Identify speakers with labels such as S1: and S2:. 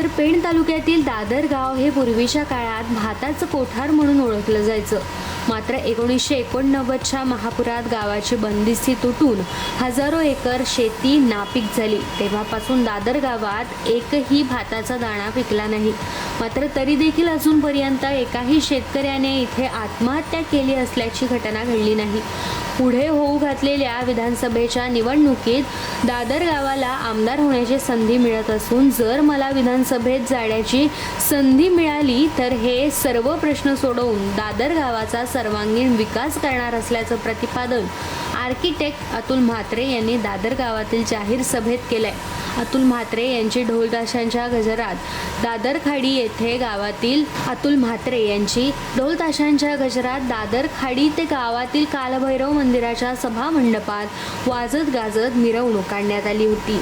S1: तर पेण तालुक्यातील दादर गाव हे पूर्वीच्या काळात भाताचं कोठार म्हणून ओळखलं जायचं. मात्र एकोणीसशे एकोणनव्वदच्या महापुरात गावाची बंदिस्ती तुटून हजारो एकर शेती नापीक झाली. तेव्हापासून दादर गावात एकही भाताचा दाणा पिकला नाही. मात्र तरी देखील अजूनपर्यंत एकाही शेतकऱ्याने इथे आत्महत्या केली असल्याची घटना घडली नाही. पुढे होऊ घातलेल्या विधानसभेच्या निवडणुकीत दादर गावाला आमदार होण्याची संधी मिळत असून जर मला विधानसभेत जाण्याची संधी मिळाली तर हे सर्व प्रश्न सोडवून दादर गावाचा सर्वांगीण विकास करणार असल्याचं प्रतिपादन आर्किटेक्ट अतुल म्हात्रे यांनी दादर गावातील जाहीर सभेत केलं आहे अतुल म्हात्रे यांची ढोलताशांच्या गजरात. दादर खाडी येथे गावातील अतुल म्हात्रे यांची ढोलताशांच्या गजरात दादर खाडी ते गावातील कालभैरव मंदिराच्या सभा मंडपात वाजत गाजत मिरवणूक काढण्यात आली होती.